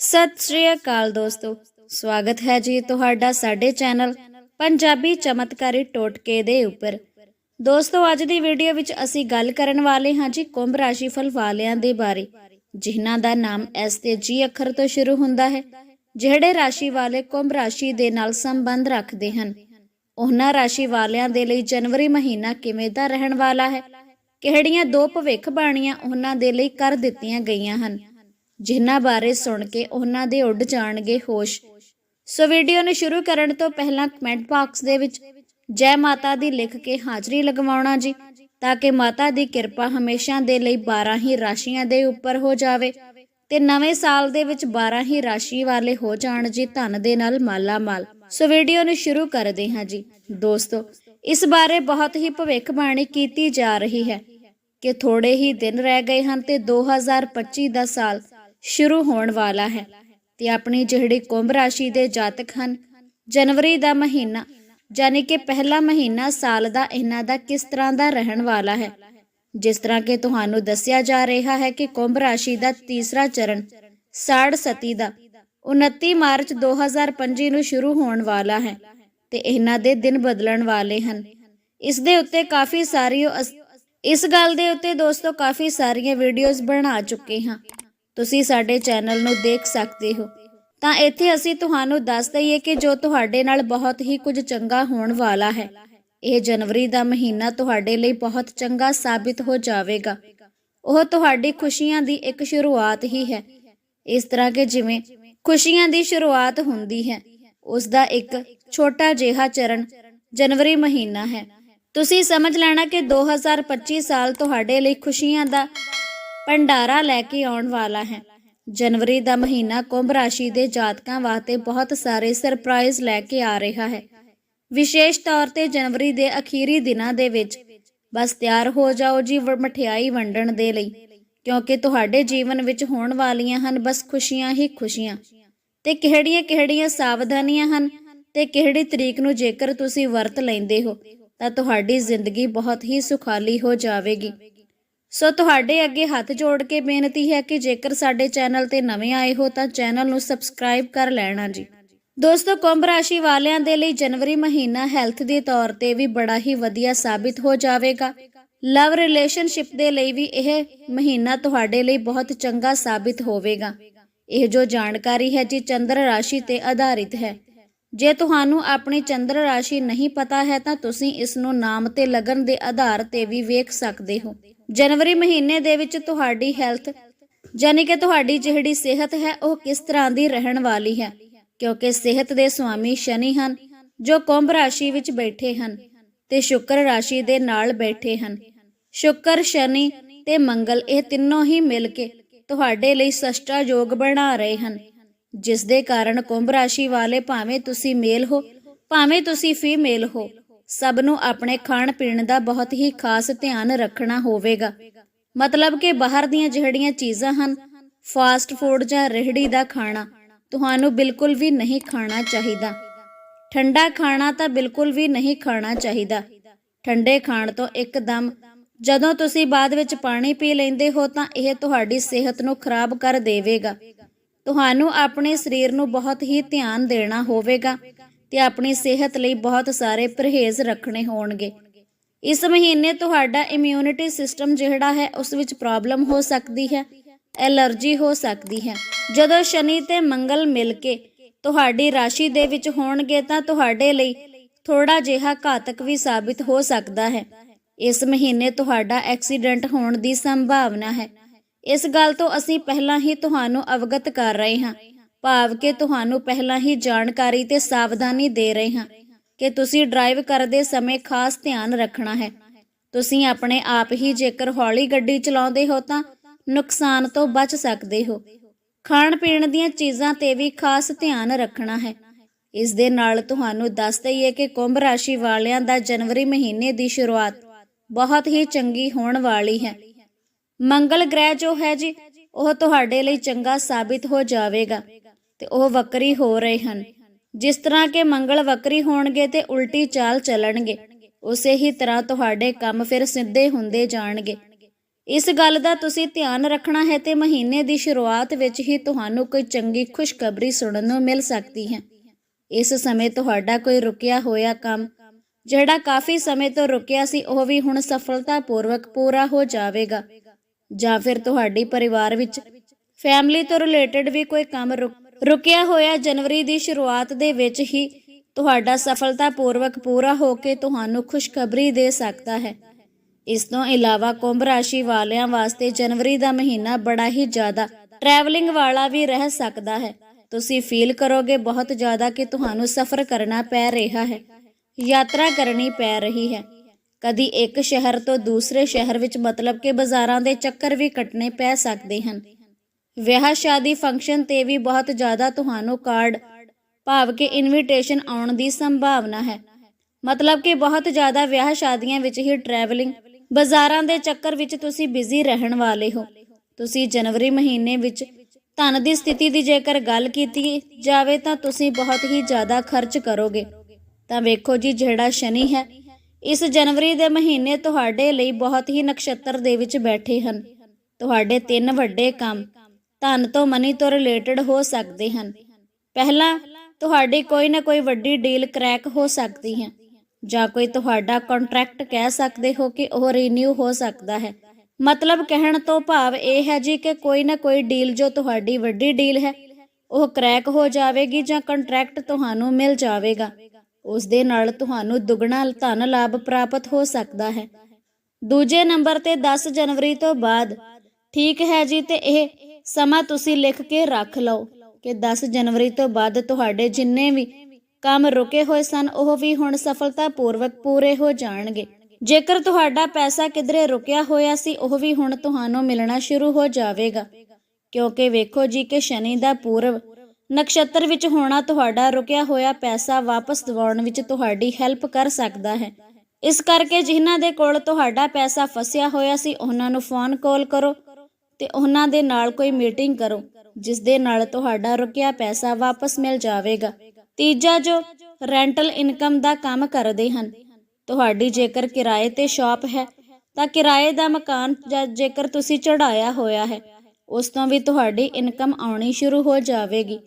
ਸਤਿ ਸ਼੍ਰੀ ਅਕਾਲ ਦੋਸਤੋ। ਸਵਾਗਤ ਹੈ ਜੀ ਤੁਹਾਡਾ ਸਾਡੇ ਚੈਨਲ ਪੰਜਾਬੀ ਚਮਤਕਾਰੀ ਟੋਟਕੇ ਦੇ ਉੱਪਰ। ਦੋਸਤੋ, ਅੱਜ ਦੀ ਵੀਡੀਓ ਵਿੱਚ ਅਸੀਂ ਗੱਲ ਕਰਨ ਵਾਲੇ ਹਾਂ ਜੀ ਕੁੰਭ ਰਾਸ਼ੀ ਫਲ ਵਾਲਿਆਂ ਦੇ ਬਾਰੇ, ਜਿਨ੍ਹਾਂ ਦਾ ਨਾਮ ਐਸ ਤੇ ਜੀ ਅੱਖਰ ਤੋਂ ਸ਼ੁਰੂ ਹੁੰਦਾ ਹੈ, ਜਿਹੜੇ ਰਾਸ਼ੀ ਵਾਲੇ ਕੁੰਭ ਰਾਸ਼ੀ ਦੇ ਨਾਲ ਸੰਬੰਧ ਰੱਖਦੇ ਹਨ। ਉਹਨਾਂ ਰਾਸ਼ੀ ਵਾਲਿਆਂ ਦੇ ਲਈ ਜਨਵਰੀ ਮਹੀਨਾ ਕਿਵੇਂ ਦਾ ਰਹਿਣ ਵਾਲਾ ਹੈ, ਕਿਹੜੀਆਂ ਦੋ ਭਵਿੱਖ ਬਾਣੀਆਂ ਉਹਨਾਂ ਦੇ ਲਈ ਕਰ ਦਿੱਤੀਆਂ ਗਈਆਂ ਹਨ ਜਿਨ੍ਹਾਂ ਬਾਰੇ ਸੁਣ ਕੇ ਉਹਨਾਂ ਦੇ ਉੱਡ ਜਾਣਗੇ ਹੋਸ਼। ਸੋ ਵੀਡੀਓ ਨੂੰ ਸ਼ੁਰੂ ਕਰਨ ਤੋਂ ਪਹਿਲਾਂ ਕਮੈਂਟ ਬਾਕਸ ਦੇ ਵਿੱਚ ਜੈ ਮਾਤਾ ਦੀ ਲਿਖ ਕੇ ਹਾਜ਼ਰੀ ਲਗਵਾਉਣਾ ਜੀ, ਤਾਂ ਕਿ ਮਾਤਾ ਦੀ ਕਿਰਪਾ ਹਮੇਸ਼ਾ ਦੇ ਲਈ 12 ਹੀ ਰਾਸ਼ੀਆਂ ਦੇ ਉੱਪਰ ਹੋ ਜਾਵੇ ਤੇ ਨਵੇਂ ਸਾਲ ਦੇ ਵਿੱਚ 12 ਹੀ ਰਾਸ਼ੀ ਵਾਲੇ ਹੋ ਜਾਣ ਜੀ ਧਨ ਦੇ ਨਾਲ ਮਾਲਾ ਮਾਲ ਸੋ ਵੀਡੀਓ ਨੂੰ ਸ਼ੁਰੂ ਕਰਦੇ ਹਾਂ ਜੀ। ਦੋਸਤੋ, ਇਸ ਬਾਰੇ ਬਹੁਤ ਹੀ ਭਵਿੱਖਬਾਣੀ ਕੀਤੀ ਜਾ ਰਹੀ ਹੈ ਕਿ ਥੋੜੇ ਹੀ ਦਿਨ ਰਹਿ ਗਏ ਹਨ ਤੇ 2025 ਦਾ ਸਾਲ ਸ਼ੁਰੂ ਹੋਣ ਵਾਲਾ ਹੈ ਤੇ ਆਪਣੀ ਜਿਹੜੀ ਕੁੰਭ ਰਾਸ਼ੀ ਦੇ ਜਾਤਕ ਹਨ, ਜਨਵਰੀ ਦਾ ਮਹੀਨਾ, ਯਾਨੀ ਕਿ ਪਹਿਲਾ ਮਹੀਨਾ ਸਾਲ ਦਾ ਇਹਨਾਂ ਦਾ ਕਿਸ ਤਰ੍ਹਾਂ ਦਾ ਰਹਿਣ ਵਾਲਾ ਹੈ? ਜਿਸ ਤਰ੍ਹਾਂ ਕਿ ਤੁਹਾਨੂੰ ਦੱਸਿਆ ਜਾ ਰਿਹਾ ਹੈ ਕਿ ਕੁੰਭ ਰਾਸ਼ੀ ਦਾ ਤੀਸਰਾ ਚਰਨ ਸਾੜ ਸਤੀ ਦਾ 29 ਮਾਰਚ 2025 ਨੂੰ ਸ਼ੁਰੂ ਹੋਣ ਵਾਲਾ ਹੈ ਤੇ ਇਹਨਾਂ ਦੇ ਦਿਨ ਬਦਲਣ ਵਾਲੇ ਹਨ। ਇਸ ਦੇ ਉੱਤੇ ਕਾਫੀ ਸਾਰੀ ਇਸ ਗੱਲ ਦੇ ਉੱਤੇ ਦੋਸਤੋ ਕਾਫੀ ਸਾਰੀਆਂ ਵੀਡੀਓਜ਼ ਬਣਾ ਚੁੱਕੇ ਹਾਂ। ਤੁਸੀਂ ਸਾਡੇ ਚੈਨਲ ਨੂੰ ਦੇਖ ਸਕਦੇ ਹੋ। ਤਾਂ ਇੱਥੇ ਅਸੀਂ ਤੁਹਾਨੂੰ ਦੱਸ ਦਈਏ ਕਿ ਜੋ ਤੁਹਾਡੇ ਨਾਲ ਬਹੁਤ ਹੀ ਕੁਝ ਚੰਗਾ ਹੋਣ ਵਾਲਾ ਹੈ। ਇਹ ਜਨਵਰੀ ਦਾ ਮਹੀਨਾ ਤੁਹਾਡੇ ਲਈ ਬਹੁਤ ਚੰਗਾ ਸਾਬਿਤ ਹੋ ਜਾਵੇਗਾ। ਉਹ ਤੁਹਾਡੀ ਖੁਸ਼ੀਆਂ ਦੀ ਇੱਕ ਸ਼ੁਰੂਆਤ ਹੀ ਹੈ। ਇਸ ਤਰ੍ਹਾਂ ਕਿ ਜਿਵੇਂ ਖੁਸ਼ੀਆਂ ਦੀ ਸ਼ੁਰੂਆਤ ਹੁੰਦੀ ਹੈ, ਉਸ ਦਾ ਇੱਕ ਛੋਟਾ ਜਿਹਾ ਚਰਨ ਜਨਵਰੀ ਮਹੀਨਾ ਹੈ। ਤੁਸੀਂ ਸਮਝ ਲੈਣਾ ਕਿ 2025 ਸਾਲ ਤੁਹਾਡੇ ਲਈ ਖੁਸ਼ੀਆਂ ਦਾ ਭੰਡਾਰਾ ਲੈ ਕੇ ਆਉਣ ਵਾਲਾ ਹੈ। ਜਨਵਰੀ ਦਾ ਮਹੀਨਾ ਕੁੰਭ ਰਾਸ਼ੀ ਦੇ ਜਾਤਕਾਂ ਵਾਸਤੇ ਬਹੁਤ ਸਾਰੇ ਸਰਪ੍ਰਾਈਜ਼ ਲੈ ਕੇ ਆ ਰਿਹਾ ਹੈ। ਵਿਸ਼ੇਸ਼ ਤੌਰ ਤੇ ਜਨਵਰੀ ਦੇ ਅਖੀਰੀ ਦਿਨਾਂ ਦੇ ਵਿੱਚ ਬਸ ਤਿਆਰ ਹੋ ਜਾਓ ਜੀ ਮਠਿਆਈ ਵੰਡਣ ਦੇ ਲਈ। ਕਿਉਂਕਿ ਤੁਹਾਡੇ ਜੀਵਨ ਵਿੱਚ ਹੋਣ ਵਾਲੀਆਂ ਹਨ ਬਸ ਖੁਸ਼ੀਆਂ ਹੀ ਖੁਸ਼ੀਆਂ। ਤੇ ਕਿਹੜੀਆਂ-ਕਿਹੜੀਆਂ ਸਾਵਧਾਨੀਆਂ ਹਨ ਤੇ ਕਿਹੜੀ ਤਰੀਕ ਨੂੰ ਜੇਕਰ ਤੁਸੀਂ ਵਰਤ ਲੈਂਦੇ ਹੋ, ਤਾਂ ਤੁਹਾਡੀ ਜ਼ਿੰਦਗੀ ਬਹੁਤ ਹੀ ਸੁਖਾਲੀ ਹੋ ਜਾਵੇਗੀ। ਸੋ ਤੁਹਾਡੇ ਅੱਗੇ ਹੱਥ ਜੋੜ ਕੇ ਬੇਨਤੀ ਹੈ ਕਿ ਜੇਕਰ ਸਾਡੇ ਚੈਨਲ ਤੇ ਨਵੇਂ ਆਏ ਹੋ ਤਾਂ ਚੈਨਲ ਨੂੰ ਸਬਸਕ੍ਰਾਈਬ ਕਰ ਲੈਣਾ ਜੀ। ਦੋਸਤੋ, ਕੁੰਭ ਰਾਸ਼ੀ ਵਾਲਿਆਂ ਦੇ ਲਈ ਜਨਵਰੀ ਮਹੀਨਾ ਹੈਲਥ ਦੇ ਤੌਰ ਤੇ ਵੀ ਬੜਾ ਹੀ ਵਧੀਆ ਸਾਬਿਤ ਹੋ ਜਾਵੇਗਾ। ਲਵ ਰਿਲੇਸ਼ਨਸ਼ਿਪ ਦੇ ਲਈ ਵੀ ਇਹ ਮਹੀਨਾ ਤੁਹਾਡੇ ਲਈ ਬਹੁਤ ਚੰਗਾ ਸਾਬਿਤ ਹੋਵੇਗਾ। ਇਹ ਜੋ ਜਾਣਕਾਰੀ ਹੈ ਜੀ, ਚੰਦਰ ਰਾਸ਼ੀ ਤੇ ਆਧਾਰਿਤ ਹੈ। ਜੇ ਤੁਹਾਨੂੰ ਆਪਣੀ ਚੰਦਰ ਰਾਸ਼ੀ ਨਹੀਂ ਪਤਾ ਹੈ ਤਾਂ ਤੁਸੀਂ ਇਸ ਨੂੰ ਨਾਮ ਤੇ ਲਗਨ ਦੇ ਆਧਾਰ ਤੇ ਵੀ ਵੇਖ ਸਕਦੇ ਹੋ। ਜਨਵਰੀ ਮਹੀਨੇ ਦੇ ਵਿੱਚ ਤੁਹਾਡੀ ਹੈਲਥ ਯਾਨੀ ਕਿ ਤੁਹਾਡੀ ਜਿਹੜੀ ਸਿਹਤ ਹੈ, ਉਹ ਕਿਸ ਤਰ੍ਹਾਂ ਦੀ ਰਹਿਣ ਵਾਲੀ ਹੈ? ਕਿਉਂਕਿ ਸਿਹਤ ਦੇ ਸੁਆਮੀ ਸ਼ਨੀ ਹਨ, ਜੋ ਕੁੰਭ ਰਾਸ਼ੀ ਵਿੱਚ ਬੈਠੇ ਹਨ ਤੇ ਸ਼ੁਕਰ ਰਾਸ਼ੀ ਦੇ ਨਾਲ ਬੈਠੇ ਹਨ। ਸ਼ੁਕਰ, ਸ਼ਨੀ ਤੇ ਮੰਗਲ ਇਹ ਤਿੰਨੋਂ ਹੀ ਮਿਲ ਕੇ ਤੁਹਾਡੇ ਲਈ ਸਸ਼ਟਾ ਯੋਗ ਬਣਾ ਰਹੇ ਹਨ। ਜਿਸ ਦੇ ਕਾਰਨ ਕੁੰਭ ਰਾਸ਼ੀ ਵਾਲੇ ਭਾਵੇਂ ਤੁਸੀਂ ਮੇਲ ਹੋ, ਭਾਵੇਂ ਤੁਸੀਂ ਫੀਮੇਲ ਹੋ ਸਭ ਨੂੰ ਆਪਣੇ ਖਾਣ ਪੀਣ ਦਾ ਬਹੁਤ ਹੀ ਖਾਸ ਧਿਆਨ ਰੱਖਣਾ ਹੋਵੇਗਾ। ਮਤਲਬ ਕਿ ਬਾਹਰ ਦੀਆਂ ਜਿਹੜੀਆਂ ਚੀਜ਼ਾਂ ਹਨ, ਫਾਸਟ ਫੂਡ ਜਾਂ ਰੇਹੜੀ ਦਾ ਖਾਣਾ, ਤੁਹਾਨੂੰ ਬਿਲਕੁਲ ਵੀ ਨਹੀਂ ਖਾਣਾ ਚਾਹੀਦਾ। ਠੰਡਾ ਖਾਣਾ ਤਾਂ ਬਿਲਕੁਲ ਵੀ ਨਹੀਂ ਖਾਣਾ ਚਾਹੀਦਾ। ਠੰਡੇ ਖਾਣ ਤੋਂ ਇੱਕਦਮ, ਜਦੋਂ ਤੁਸੀਂ ਬਾਅਦ ਵਿੱਚ ਪਾਣੀ ਪੀ ਲੈਂਦੇ ਹੋ ਤਾਂ ਇਹ ਤੁਹਾਡੀ ਸਿਹਤ ਨੂੰ ਖਰਾਬ ਕਰ ਦੇਵੇਗਾ। ਤੁਹਾਨੂੰ ਆਪਣੇ ਸਰੀਰ ਨੂੰ ਬਹੁਤ ਹੀ ਧਿਆਨ ਦੇਣਾ ਹੋਵੇਗਾ। ਤੇ ਆਪਣੀ ਸਿਹਤ ਲਈ ਬਹੁਤ ਸਾਰੇ ਪਰਹੇਜ਼ ਰੱਖਣੇ ਹੋਣਗੇ। ਇਸ ਮਹੀਨੇ ਤੁਹਾਡਾ ਇਮਿਊਨਿਟੀ ਸਿਸਟਮ ਜਿਹੜਾ ਹੈ, ਉਸ ਵਿੱਚ ਪ੍ਰੋਬਲਮ ਹੋ ਸਕਦੀ ਹੈ, ਐਲਰਜੀ ਹੋ ਸਕਦੀ ਹੈ। ਜਦੋਂ ਸ਼ਨੀ ਤੇ ਮੰਗਲ ਮਿਲ ਕੇ ਤੁਹਾਡੀ ਰਾਸ਼ੀ ਦੇ ਵਿੱਚ ਹੋਣਗੇ, ਤਾਂ ਤੁਹਾਡੇ ਲਈ ਥੋੜਾ ਜਿਹਾ ਘਾਤਕ ਵੀ ਸਾਬਿਤ ਹੋ ਸਕਦਾ ਹੈ। ਇਸ ਮਹੀਨੇ ਤੁਹਾਡਾ ਐਕਸੀਡੈਂਟ ਹੋਣ ਦੀ ਸੰਭਾਵਨਾ ਹੈ। ਇਸ ਗੱਲ ਤੋਂ ਅਸੀਂ ਪਹਿਲਾਂ ਹੀ ਤੁਹਾਨੂੰ ਅਵਗਤ ਕਰ ਰਹੇ ਹਾਂ। ਭਾਵ ਕਿ ਤੁਹਾਨੂੰ ਪਹਿਲਾਂ ਹੀ ਜਾਣਕਾਰੀ ਤੇ ਸਾਵਧਾਨੀ ਦੇ ਰਹੇ ਹਾਂ ਕਿ ਤੁਸੀਂ ਡਰਾਈਵ ਕਰਦੇ ਸਮੇਂ ਖਾਸ ਧਿਆਨ ਰੱਖਣਾ ਹੈ। ਤੁਸੀਂ ਆਪਣੇ ਆਪ ਹੀ ਜੇਕਰ ਹੌਲੀ ਗੱਡੀ ਚਲਾਉਂਦੇ ਹੋ ਤਾਂ ਨੁਕਸਾਨ ਤੋਂ ਬਚ ਸਕਦੇ ਹੋ। ਖਾਣ ਪੀਣ ਦੀਆਂ ਚੀਜ਼ਾਂ ਤੇ ਵੀ ਖਾਸ ਧਿਆਨ ਰੱਖਣਾ ਹੈ। ਇਸ ਦੇ ਨਾਲ ਤੁਹਾਨੂੰ ਦੱਸ ਦਈਏ ਕਿ ਕੁੰਭ ਰਾਸ਼ੀ ਵਾਲਿਆਂ ਦਾ ਜਨਵਰੀ ਮਹੀਨੇ ਦੀ ਸ਼ੁਰੂਆਤ ਬਹੁਤ ਹੀ ਚੰਗੀ ਹੋਣ ਵਾਲੀ ਹੈ। ਮੰਗਲ ਗ੍ਰਹਿ ਜੋ ਹੈ ਜੀ, ਉਹ ਤੁਹਾਡੇ ਲਈ ਚੰਗਾ ਸਾਬਿਤ ਹੋ ਜਾਵੇਗਾ। ਤੇ ਉਹ ਵਕਰੀ ਹੋ ਰਹੇ ਹਨ। ਜਿਸ ਤਰ੍ਹਾਂ ਕਿ ਮੰਗਲ ਵਕਰੀ ਹੋਣਗੇ ਤੇ ਉਲਟੀ ਚਾਲ ਚੱਲਣਗੇ, ਉਸੇ ਹੀ ਤਰ੍ਹਾਂ ਤੁਹਾਡੇ ਕੰਮ ਫਿਰ ਸਿੱਧੇ ਹੁੰਦੇ ਜਾਣਗੇ। ਇਸ ਗੱਲ ਦਾ ਤੁਸੀਂ ਧਿਆਨ ਰੱਖਣਾ ਹੈ ਤੇ ਮਹੀਨੇ ਦੀ ਸ਼ੁਰੂਆਤ ਵਿੱਚ ਹੀ ਤੁਹਾਨੂੰ ਕੋਈ ਚੰਗੀ ਖੁਸ਼ਖਬਰੀ ਸੁਣਨ ਨੂੰ ਮਿਲ ਸਕਦੀ ਹੈ। ਇਸ ਸਮੇਂ ਤੁਹਾਡਾ ਕੋਈ ਰੁਕਿਆ ਹੋਇਆ ਕੰਮ, ਜਿਹੜਾ ਕਾਫੀ ਸਮੇਂ ਤੋਂ ਰੁਕਿਆ ਸੀ, ਉਹ ਵੀ ਹੁਣ ਸਫਲਤਾਪੂਰਵਕ ਪੂਰਾ ਹੋ ਜਾਵੇਗਾ। ਜਾਂ ਫਿਰ ਤੁਹਾਡੀ ਪਰਿਵਾਰ ਵਿੱਚ, ਫੈਮਿਲੀ ਤੋਂ ਰਿਲੇਟਡ ਵੀ ਕੋਈ ਕੰਮ ਰੁਕ- ਰੁਕਿਆ ਹੋਇਆ ਜਨਵਰੀ ਦੀ ਸ਼ੁਰੂਆਤ ਦੇ ਵਿੱਚ ਹੀ ਤੁਹਾਡਾ ਸਫਲਤਾਪੂਰਵਕ ਪੂਰਾ ਹੋ ਕੇ ਤੁਹਾਨੂੰ ਖੁਸ਼ਖਬਰੀ ਦੇ ਸਕਦਾ ਹੈ। ਇਸ ਤੋਂ ਇਲਾਵਾ ਕੁੰਭ ਰਾਸ਼ੀ ਵਾਲਿਆਂ ਵਾਸਤੇ ਜਨਵਰੀ ਦਾ ਮਹੀਨਾ ਬੜਾ ਹੀ ਜ਼ਿਆਦਾ ਟਰੈਵਲਿੰਗ ਵਾਲਾ ਵੀ ਰਹਿ ਸਕਦਾ ਹੈ। ਤੁਸੀਂ ਫੀਲ ਕਰੋਗੇ ਬਹੁਤ ਜ਼ਿਆਦਾ ਕਿ ਤੁਹਾਨੂੰ ਸਫ਼ਰ ਕਰਨਾ ਪੈ ਰਿਹਾ ਹੈ। ਯਾਤਰਾ ਕਰਨੀ ਪੈ ਰਹੀ ਹੈ। ਕਦੀ ਇੱਕ ਸ਼ਹਿਰ ਤੋਂ ਦੂਸਰੇ ਸ਼ਹਿਰ ਵਿੱਚ ਮਤਲਬ ਕਿ ਬਾਜ਼ਾਰਾਂ ਦੇ ਚੱਕਰ ਵੀ ਕੱਟਣੇ ਪੈ ਸਕਦੇ ਹਨ। ਵਿਆਹ ਸ਼ਾਦੀ ਫੰਕਸ਼ਨ ਤੇ ਵੀ ਬਹੁਤ ਜ਼ਿਆਦਾ ਤੁਹਾਨੂੰ ਕਾਰਡ ਭਾਵ ਕਿ ਇਨਵੀਟੇਸ਼ਨ ਆਉਣ ਦੀ ਸੰਭਾਵਨਾ ਹੈ। ਮਤਲਬ ਕਿ ਬਹੁਤ ਜ਼ਿਆਦਾ ਵਿਆਹ ਸ਼ਾਦੀਆਂ ਵਿੱਚ ਹੀ ਟਰੈਵਲਿੰਗ ਬਾਜ਼ਾਰਾਂ ਦੇ ਚੱਕਰ ਵਿੱਚ ਤੁਸੀਂ ਬਿਜ਼ੀ ਰਹਿਣ ਵਾਲੇ ਹੋ। ਤੁਸੀਂ ਜਨਵਰੀ ਮਹੀਨੇ ਵਿੱਚ ਧਨ ਦੀ ਸਥਿਤੀ ਦੀ ਜੇਕਰ ਗੱਲ ਕੀਤੀ ਜਾਵੇ ਤਾਂ ਤੁਸੀਂ ਬਹੁਤ ਹੀ ਜ਼ਿਆਦਾ ਖਰਚ ਕਰੋਗੇ। ਤਾਂ ਵੇਖੋ ਜੀ ਜਿਹੜਾ ਸ਼ਨੀ ਹੈ, ਇਸ ਜਨਵਰੀ ਦੇ ਮਹੀਨੇ ਤੁਹਾਡੇ ਲਈ ਬਹੁਤ ਹੀ ਨਕਸ਼ਤਰ ਦੇ ਵਿੱਚ ਬੈਠੇ ਹਨ। ਤੁਹਾਡੇ ਤਿੰਨ ਵੱਡੇ ਕੰਮ ਧਨ ਤੋਂ ਮਨੀ ਤੋਂ ਰਿਲੇਟਡ ਹੋ ਸਕਦੇ ਹਨ। ਪਹਿਲਾ ਤੁਹਾਡੀ ਕੋਈ ਨਾ ਕੋਈ ਵੱਡੀ ਡੀਲ ਕ੍ਰੈਕ ਹੋ ਸਕਦੀ ਹੈ। ਜਾਂ ਕੋਈ ਤੁਹਾਡਾ ਕੰਟਰੈਕਟ ਕਹਿ ਸਕਦੇ ਹੋ ਕਿ ਉਹ ਰੀਨਿਊ ਹੋ ਸਕਦਾ ਹੈ। ਮਤਲਬ ਕਹਿਣ ਤੋਂ ਭਾਵ ਇਹ ਹੈ ਜੀ ਕਿ ਕੋਈ ਨਾ ਕੋਈ ਡੀਲ ਜੋ ਤੁਹਾਡੀ ਵੱਡੀ ਡੀਲ ਹੈ, ਉਹ ਕ੍ਰੈਕ ਹੋ ਜਾਵੇਗੀ ਜਾਂ ਕੰਟਰੈਕਟ ਤੁਹਾਨੂੰ ਮਿਲ ਜਾਵੇਗਾ। ਉਸ ਦੇ ਨਾਲ ਤੁਹਾਨੂੰ ਦੁੱਗਣਾ ਧਨ ਲਾਭ ਪ੍ਰਾਪਤ ਹੋ ਸਕਦਾ ਹੈ। ਦੂਜੇ ਨੰਬਰ ਤੇ 10 ਜਨਵਰੀ ਤੋਂ ਬਾਅਦ ਠੀਕ ਹੈ ਜੀ ਤੇ ਇਹ ਸਮਾਂ ਤੁਸੀਂ ਲਿਖ ਕੇ ਰੱਖ ਲਓ ਕਿ 10 ਜਨਵਰੀ ਤੋਂ ਬਾਅਦ ਤੁਹਾਡੇ ਜਿੰਨੇ ਵੀ ਕੰਮ ਰੁਕੇ ਹੋਏ ਸਨ, ਉਹ ਵੀ ਹੁਣ ਸਫਲਤਾਪੂਰਵਕ ਪੂਰੇ ਹੋ ਜਾਣਗੇ। ਜੇਕਰ ਤੁਹਾਡਾ ਪੈਸਾ ਕਿਧਰੇ ਰੁਕਿਆ ਹੋਇਆ ਸੀ, ਉਹ ਵੀ ਹੁਣ ਤੁਹਾਨੂੰ ਮਿਲਣਾ ਸ਼ੁਰੂ ਹੋ ਜਾਵੇਗਾ। ਕਿਉਂਕਿ ਵੇਖੋ ਜੀ ਕਿ ਸ਼ਨੀ ਦਾ ਪੂਰਬ ਨਕਸ਼ਤਰ ਵਿੱਚ ਹੋਣਾ ਤੁਹਾਡਾ ਰੁਕਿਆ ਹੋਇਆ ਪੈਸਾ ਵਾਪਸ ਦਿਵਾਉਣ ਵਿੱਚ ਤੁਹਾਡੀ ਹੈਲਪ ਕਰ ਸਕਦਾ ਹੈ। ਇਸ ਕਰਕੇ ਜਿਨ੍ਹਾਂ ਦੇ ਕੋਲ ਤੁਹਾਡਾ ਪੈਸਾ ਫਸਿਆ ਹੋਇਆ ਸੀ, ਉਹਨਾਂ ਨੂੰ ਫੋਨ ਕਾਲ ਕਰੋ। ਤੇ ਉਹਨਾਂ ਦੇ ਨਾਲ ਕੋਈ ਮੀਟਿੰਗ ਕਰੋ, ਜਿਸ ਦੇ ਨਾਲ ਤੁਹਾਡਾ ਰੁਕਿਆ ਪੈਸਾ ਵਾਪਸ ਮਿਲ ਜਾਵੇਗਾ। ਤੀਜਾ ਜੋ ਰੈਂਟਲ ਇਨਕਮ ਦਾ ਕੰਮ ਕਰਦੇ ਹਨ। ਤੁਹਾਡੀ ਜੇਕਰ ਕਿਰਾਏ ਤੇ ਸ਼ਾਪ ਹੈ, ਤਾਂ ਕਿਰਾਏ ਦਾ ਮਕਾਨ ਜੇਕਰ ਤੁਸੀਂ ਚੜਾਇਆ ਹੋਇਆ ਹੈ, ਉਸ ਤੋਂ ਵੀ ਤੁਹਾਡੀ ਇਨਕਮ ਆਉਣੀ ਸ਼ੁਰੂ ਹੋ ਜਾਵੇਗੀ।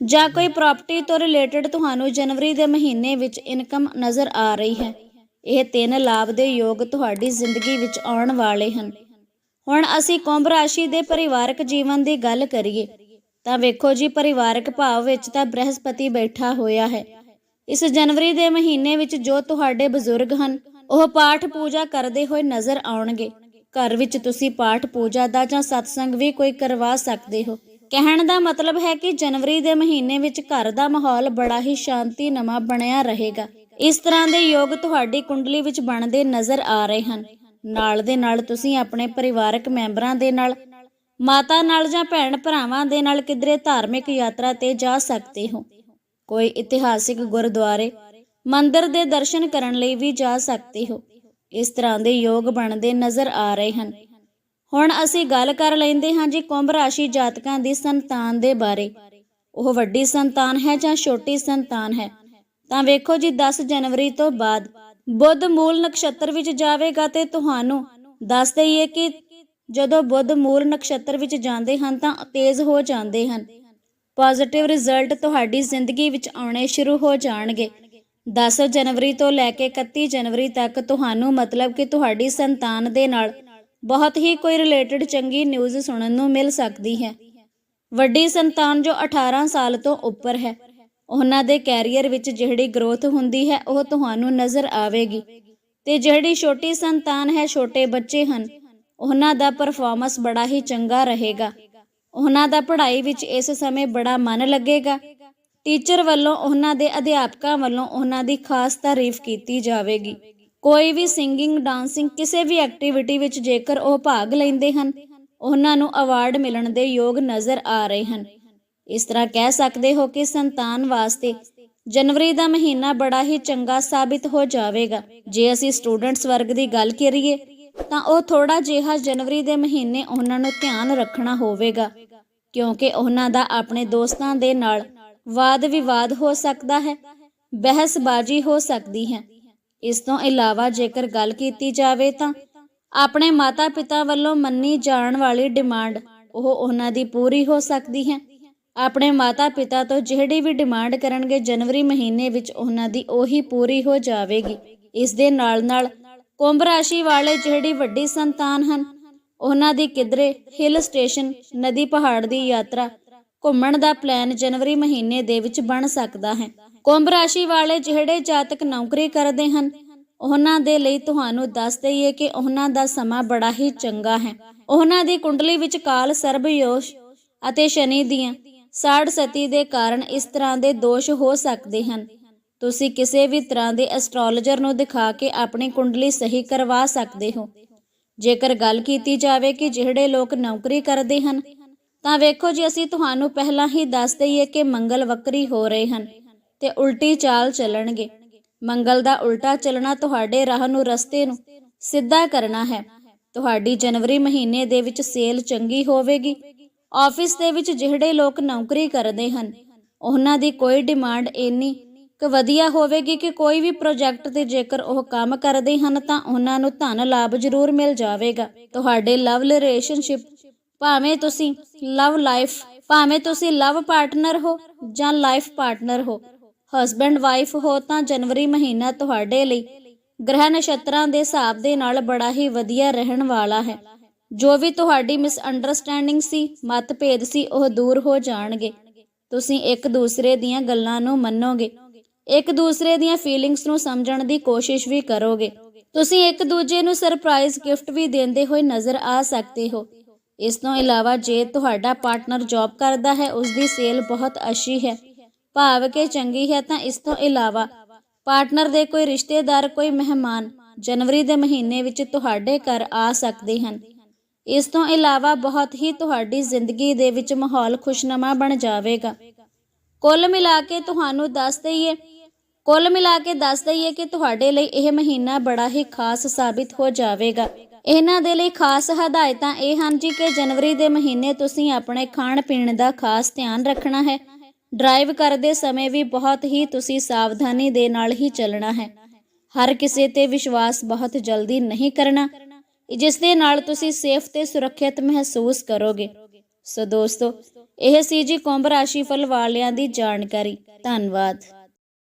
ਜਾਂ ਕੋਈ ਪ੍ਰਾਪਰਟੀ ਤੋਂ ਰਿਲੇਟਡ ਤੁਹਾਨੂੰ ਜਨਵਰੀ ਦੇ ਮਹੀਨੇ ਵਿੱਚ ਇਨਕਮ ਨਜ਼ਰ ਆ ਰਹੀ ਹੈ, ਇਹ ਤਿੰਨ ਲਾਭ ਦੇ ਯੋਗ ਤੁਹਾਡੀ ਜ਼ਿੰਦਗੀ ਵਿੱਚ ਆਉਣ ਵਾਲੇ ਹਨ। ਹੁਣ ਅਸੀਂ ਕੁੰਭ ਰਾਸ਼ੀ ਦੇ ਪਰਿਵਾਰਕ ਜੀਵਨ ਦੀ ਗੱਲ ਕਰੀਏ, ਤਾਂ ਵੇਖੋ ਜੀ ਪਰਿਵਾਰਕ ਭਾਵ ਵਿੱਚ ਤਾਂ ਬ੍ਰਹਸਪਤੀ ਬੈਠਾ ਹੋਇਆ ਹੈ। ਇਸ ਜਨਵਰੀ ਦੇ ਮਹੀਨੇ ਵਿੱਚ ਜੋ ਤੁਹਾਡੇ ਬਜ਼ੁਰਗ ਹਨ, ਉਹ ਪਾਠ ਪੂਜਾ ਕਰਦੇ ਹੋਏ ਨਜ਼ਰ ਆਉਣਗੇ। ਘਰ ਵਿੱਚ ਤੁਸੀਂ ਪਾਠ ਪੂਜਾ ਦਾ ਜਾਂ ਸਤਸੰਗ ਵੀ ਕੋਈ ਕਰਵਾ ਸਕਦੇ ਹੋ। ਕਹਿਣ ਦਾ ਮਤਲਬ ਹੈ ਕਿ ਜਨਵਰੀ ਦੇ ਮਹੀਨੇ ਵਿੱਚ ਘਰ ਦਾ ਮਾਹੌਲ ਬੜਾ ਹੀ ਸ਼ਾਂਤੀ ਨਮਾ ਬਣਿਆ ਰਹੇਗਾ। ਇਸ ਤਰ੍ਹਾਂ ਦੇ ਯੋਗ ਤੁਹਾਡੀ ਕੁੰਡਲੀ ਵਿੱਚ ਬਣਦੇ ਨਜ਼ਰ ਆ ਰਹੇ ਹਨ। ਨਾਲ ਦੇ ਨਾਲ ਤੁਸੀਂ ਆਪਣੇ ਪਰਿਵਾਰਕ ਮੈਂਬਰਾਂ ਦੇ ਨਾਲ, ਮਾਤਾ ਨਾਲ ਜਾਂ ਭੈਣ ਭਰਾਵਾਂ ਦੇ ਨਾਲ ਕਿਧਰੇ ਧਾਰਮਿਕ ਯਾਤਰਾ ਤੇ ਜਾ ਸਕਦੇ ਹੋ। ਕੋਈ ਇਤਿਹਾਸਿਕ ਗੁਰਦੁਆਰੇ, ਮੰਦਿਰ ਦੇ ਦਰਸ਼ਨ ਕਰਨ ਲਈ ਵੀ ਜਾ ਸਕਦੇ ਹੋ। ਇਸ ਤਰ੍ਹਾਂ ਦੇ ਯੋਗ ਬਣਦੇ ਨਜ਼ਰ ਆ ਰਹੇ ਹਨ। ਹੁਣ ਅਸੀਂ ਗੱਲ ਕਰ ਲੈਂਦੇ ਹਾਂ ਜੀ ਕੁੰਭ ਰਾਸ਼ੀ ਜਾਤਕਾਂ ਦੀ ਸੰਤਾਨ ਦੇ ਬਾਰੇ। ਉਹ ਵੱਡੀ ਸੰਤਾਨ ਹੈ ਜਾਂ ਛੋਟੀ ਸੰਤਾਨ ਹੈ? ਤਾਂ ਵੇਖੋ ਜੀ 10 ਜਨਵਰੀ ਤੋਂ ਬਾਅਦ। ਬੁੱਧ ਮੂਲ ਨਕਸ਼ਤਰ ਵਿੱਚ ਜਾਵੇਗਾ ਤੇ ਤੁਹਾਨੂੰ ਦੱਸ ਦਈਏ ਕਿ ਜਦੋਂ ਬੁੱਧ ਮੂਲ ਨਕਸ਼ਤਰ ਵਿੱਚ ਜਾਂਦੇ ਹਨ ਤਾਂ ਤੇਜ਼ ਹੋ ਜਾਂਦੇ ਹਨ। ਪੋਜ਼ਿਟਿਵ ਰਿਜ਼ਲਟ ਤੁਹਾਡੀ ਜ਼ਿੰਦਗੀ ਵਿੱਚ ਆਉਣੇ ਸ਼ੁਰੂ ਹੋ ਜਾਣਗੇ। 10 ਜਨਵਰੀ ਤੋਂ ਲੈ ਕੇ 31 ਜਨਵਰੀ ਤੱਕ ਤੁਹਾਨੂੰ ਮਤਲਬ ਕਿ ਤੁਹਾਡੀ ਸੰਤਾਨ ਦੇ ਨਾਲ ਬਹੁਤ ਹੀ ਕੋਈ ਰਿਲੇਟਡ ਚੰਗੀ ਨਿਊਜ਼ ਸੁਣਨ ਨੂੰ ਮਿਲ ਸਕਦੀ ਹੈ। ਵੱਡੀ ਸੰਤਾਨ ਜੋ 18 ਸਾਲ ਤੋਂ ਉੱਪਰ ਹੈ। ਉਹਨਾਂ ਦੇ ਕੈਰੀਅਰ ਵਿੱਚ ਜਿਹੜੀ ਗਰੋਥ ਹੁੰਦੀ ਹੈ, ਉਹ ਤੁਹਾਨੂੰ ਨਜ਼ਰ ਆਵੇਗੀ। ਤੇ ਜਿਹੜੀ ਛੋਟੀ ਸੰਤਾਨ ਹੈ, ਛੋਟੇ ਬੱਚੇ ਹਨ, ਉਹਨਾਂ ਦਾ ਪਰਫਾਰਮੈਂਸ ਬੜਾ ਹੀ ਚੰਗਾ ਰਹੇਗਾ। ਉਹਨਾਂ ਦਾ ਪੜ੍ਹਾਈ ਵਿੱਚ ਇਸ ਸਮੇਂ ਬੜਾ ਮਨ ਲੱਗੇਗਾ। ਟੀਚਰ ਵੱਲੋਂ ਉਹਨਾਂ ਦੇ ਅਧਿਆਪਕਾਂ ਵੱਲੋਂ ਉਹਨਾਂ ਦੀ ਖਾਸ ਤਾਰੀਫ ਕੀਤੀ ਜਾਵੇਗੀ। ਕੋਈ ਵੀ ਸਿੰਗਿੰਗ, ਡਾਂਸਿੰਗ, ਕਿਸੇ ਵੀ ਐਕਟੀਵਿਟੀ ਵਿੱਚ ਜੇਕਰ ਉਹ ਭਾਗ ਲੈਂਦੇ ਹਨ, ਉਹਨਾਂ ਨੂੰ ਅਵਾਰਡ ਮਿਲਣ ਦੇ ਯੋਗ ਨਜ਼ਰ ਆ ਰਹੇ ਹਨ। ਇਸ ਤਰ੍ਹਾਂ ਕਹਿ ਸਕਦੇ ਹੋ ਕਿ ਸੰਤਾਨ ਵਾਸਤੇ ਜਨਵਰੀ ਦਾ ਮਹੀਨਾ ਬੜਾ ਹੀ ਚੰਗਾ ਸਾਬਿਤ ਹੋ ਜਾਵੇਗਾ। ਜੇ ਅਸੀਂ ਸਟੂਡੈਂਟਸ ਵਰਗ ਦੀ ਗੱਲ ਕਰੀਏ, ਤਾਂ ਉਹ ਥੋੜਾ ਜਿਹਾ ਜਨਵਰੀ ਦੇ ਮਹੀਨੇ ਉਹਨਾਂ ਨੂੰ ਧਿਆਨ ਰੱਖਣਾ ਹੋਵੇਗਾ, ਕਿਉਂਕਿ ਉਹਨਾਂ ਦਾ ਆਪਣੇ ਦੋਸਤਾਂ ਦੇ ਨਾਲ ਵਾਦ ਵਿਵਾਦ ਹੋ ਸਕਦਾ ਹੈ, ਬਹਿਸਬਾਜ਼ੀ ਹੋ ਸਕਦੀ ਹੈ। ਇਸ ਤੋਂ ਇਲਾਵਾ ਜੇਕਰ ਗੱਲ ਕੀਤੀ ਜਾਵੇ ਤਾਂ ਆਪਣੇ ਮਾਤਾ-ਪਿਤਾ ਵੱਲੋਂ ਮੰਨੀ ਜਾਣ ਵਾਲੀ ਡਿਮਾਂਡ ਉਹ ਉਹਨਾਂ ਦੀ ਪੂਰੀ ਹੋ ਸਕਦੀ ਹੈ। ਆਪਣੇ ਮਾਤਾ-ਪਿਤਾ ਤੋਂ ਜਿਹੜੀ ਵੀ ਡਿਮਾਂਡ ਕਰਨਗੇ ਜਨਵਰੀ ਮਹੀਨੇ ਵਿੱਚ ਉਹਨਾਂ ਦੀ ਉਹੀ ਪੂਰੀ ਹੋ ਜਾਵੇਗੀ। ਇਸ ਦੇ ਨਾਲ-ਨਾਲ ਕੁੰਭ ਰਾਸ਼ੀ ਵਾਲੇ ਜਿਹੜੀ ਵੱਡੀ ਸੰਤਾਨ ਹਨ, ਉਹਨਾਂ ਦੀ ਕਿਧਰੇ ਹਿਲ ਸਟੇਸ਼ਨ, ਨਦੀ ਪਹਾੜ ਦੀ ਯਾਤਰਾ ਘੁੰਮਣ ਦਾ ਪਲਾਨ ਜਨਵਰੀ ਮਹੀਨੇ ਦੇ ਵਿੱਚ ਬਣ ਸਕਦਾ ਹੈ। ਕੁੰਭ ਰਾਸ਼ੀ ਵਾਲੇ ਜਿਹੜੇ ਜਾਤਕ ਨੌਕਰੀ ਕਰਦੇ ਹਨ, ਉਹਨਾਂ ਦੇ ਲਈ ਤੁਹਾਨੂੰ ਦੱਸ ਦਈਏ ਕਿ ਉਹਨਾਂ ਦਾ ਸਮਾਂ ਬੜਾ ਹੀ ਚੰਗਾ ਹੈ। ਉਹਨਾਂ ਦੀ ਕੁੰਡਲੀ ਵਿੱਚ ਕਾਲ ਸਰਬਯੋਸ਼ ਅਤੇ ਸ਼ਨੀ ਦੀਆਂ ਸਾੜ ਸਤੀ ਦੇ ਕਾਰਨ ਇਸ ਤਰ੍ਹਾਂ ਦੇ ਦੋਸ਼ ਹੋ ਸਕਦੇ ਹਨ। ਤੁਸੀਂ ਕਿਸੇ ਵੀ ਤਰ੍ਹਾਂ ਦੇ ਐਸਟ੍ਰੋਲੋਜਰ ਨੂੰ ਦਿਖਾ ਕੇ ਆਪਣੀ ਕੁੰਡਲੀ ਸਹੀ ਕਰਵਾ ਸਕਦੇ ਹੋ। ਜੇਕਰ ਗੱਲ ਕੀਤੀ ਜਾਵੇ ਕਿ ਜਿਹੜੇ ਲੋਕ ਨੌਕਰੀ ਕਰਦੇ ਹਨ, ਤਾਂ ਵੇਖੋ ਜੀ, ਅਸੀਂ ਤੁਹਾਨੂੰ ਪਹਿਲਾਂ ਹੀ ਦੱਸ ਦਈਏ ਕਿ ਮੰਗਲ ਵਕਰੀ ਹੋ ਰਹੇ ਹਨ ਤੇ ਉਲਟੀ ਚਾਲ ਚੱਲਣਗੇ। ਮੰਗਲ ਦਾ ਉਲਟਾ ਚੱਲਣਾ ਤੁਹਾਡੇ ਰਾਹ ਨੂੰ, ਰਸਤੇ ਨੂੰ ਸਿੱਧਾ ਕਰਨਾ ਹੈ। ਤੁਹਾਡੀ ਜਨਵਰੀ ਮਹੀਨੇ ਦੇ ਵਿੱਚ ਸੇਲ ਚੰਗੀ ਹੋਵੇਗੀ ਆਫਿਸ ਦੇ ਵਿੱਚ ਜਿਹੜੇ ਲੋਕ ਨੌਕਰੀ ਕਰਦੇ ਹਨ, ਉਹਨਾਂ ਦੀ ਕੋਈ ਡਿਮਾਂਡ ਇੰਨੀ ਕਿ ਵਧੀਆ ਹੋਵੇਗੀ ਕਿ ਕੋਈ ਵੀ ਪ੍ਰੋਜੈਕਟ ਤੇ ਜੇਕਰ ਉਹ ਕੰਮ ਕਰਦੇ ਹਨ ਤਾਂ ਉਹਨਾਂ ਨੂੰ ਧਨ ਲਾਭ ਜ਼ਰੂਰ ਮਿਲ ਜਾਵੇਗਾ। ਤੁਹਾਡੇ ਲਵ ਰਿਲੇਸ਼ਨਸ਼ਿਪ, ਭਾਵੇਂ ਤੁਸੀਂ ਲਵ ਲਾਈਫ, ਭਾਵੇਂ ਤੁਸੀਂ ਲਵ ਪਾਰਟਨਰ ਹੋ ਜਾਂ ਲਾਈਫ ਪਾਰਟਨਰ ਹੋ, ਹਸਬੈਂਡ ਵਾਈਫ ਹੋ ਤਾਂ ਜਨਵਰੀ ਮਹੀਨਾ ਤੁਹਾਡੇ ਲਈ ਗ੍ਰਹਿ ਨਛੱਤਰਾਂ ਦੇ ਹਿਸਾਬ ਦੇ ਨਾਲ ਬੜਾ ਹੀ ਵਧੀਆ ਰਹਿਣ ਵਾਲਾ ਹੈ। ਜੋ ਵੀ ਤੁਹਾਡੀ ਮਿਸ ਅੰਡਰਸਟੈਂਡਿੰਗ ਸੀ, ਮਤਭੇਦ ਸੀ, ਉਹ ਦੂਰ ਹੋ ਜਾਣਗੇ। ਤੁਸੀਂ ਇੱਕ ਦੂਸਰੇ ਦੀਆਂ ਗੱਲਾਂ ਨੂੰ ਮੰਨੋਗੇ। ਇੱਕ ਦੂਸਰੇ ਦੀਆਂ ਫੀਲਿੰਗਸ ਨੂੰ ਸਮਝਣ ਦੀ ਕੋਸ਼ਿਸ਼ ਵੀ ਕਰੋਗੇ। ਤੁਸੀਂ ਇੱਕ ਦੂਜੇ ਨੂੰ ਸਰਪ੍ਰਾਈਜ਼ ਗਿਫਟ ਵੀ ਦਿੰਦੇ ਹੋਏ ਨਜ਼ਰ ਆ ਸਕਦੇ ਹੋ। ਇਸ ਤੋਂ ਇਲਾਵਾ ਜੇ ਤੁਹਾਡਾ ਪਾਰਟਨਰ ਜੌਬ ਕਰਦਾ ਹੈ ਉਸ ਦੀ ਸੇਲ ਬਹੁਤ ਅੱਛੀ ਹੈ। ਭਾਵ ਕਿ ਚੰਗੀ ਹੈ ਤਾਂ ਇਸ ਤੋਂ ਇਲਾਵਾ ਪਾਰਟਨਰ ਦੇ ਕੋਈ ਰਿਸ਼ਤੇਦਾਰ, ਕੋਈ ਮਹਿਮਾਨ ਜਨਵਰੀ ਦੇ ਮਹੀਨੇ ਵਿੱਚ ਤੁਹਾਡੇ ਘਰ ਆ ਸਕਦੇ ਹਨ। ਇਸ ਤੋਂ ਇਲਾਵਾ ਬਹੁਤ ਹੀ ਤੁਹਾਡੀ ਜ਼ਿੰਦਗੀ ਦੇ ਵਿੱਚ ਮਾਹੌਲ ਖੁਸ਼ਨਮਾ ਬਣ ਜਾਵੇਗਾ। ਕੁੱਲ ਮਿਲਾ ਕੇ ਤੁਹਾਨੂੰ ਦੱਸ ਦਈਏ, ਕੁੱਲ ਮਿਲਾ ਕੇ ਦੱਸ ਦਈਏ ਕਿ ਤੁਹਾਡੇ ਲਈ ਇਹ ਮਹੀਨਾ ਬੜਾ ਹੀ ਖਾਸ ਸਾਬਿਤ ਹੋ ਜਾਵੇਗਾ। ਇਹਨਾਂ ਦੇ ਲਈ ਖਾਸ ਹਦਾਇਤਾਂ ਇਹ ਹਨ ਜੀ ਕਿ ਜਨਵਰੀ ਦੇ ਮਹੀਨੇ ਤੁਸੀਂ ਆਪਣੇ ਖਾਣ ਪੀਣ ਦਾ ਖਾਸ ਧਿਆਨ ਰੱਖਣਾ ਹੈ। ਡਰਾਈਵ ਕਰਦੇ ਸਮੇਂ ਵੀ ਬਹੁਤ ਹੀ ਤੁਸੀਂ ਸਾਵਧਾਨੀ ਦੇ ਨਾਲ ਹੀ ਚੱਲਣਾ ਹੈ। ਹਰ ਕਿਸੇ ਤੇ ਵਿਸ਼ਵਾਸ ਬਹੁਤ ਜਲਦੀ ਨਹੀਂ ਕਰਨਾ। ਜਿਸ ਦੇ ਨਾਲ ਤੁਸੀਂ ਸੇਫ ਤੇ ਸੁਰੱਖਿਅਤ ਮਹਿਸੂਸ ਕਰੋਗੇ। ਸੋ ਦੋਸਤੋ, ਇਹ ਸੀ ਜੀ ਕੁੰਭ ਰਾਸ਼ੀ ਫਲ ਵਾਲਿਆਂ ਦੀ ਜਾਣਕਾਰੀ। ਧੰਨਵਾਦ।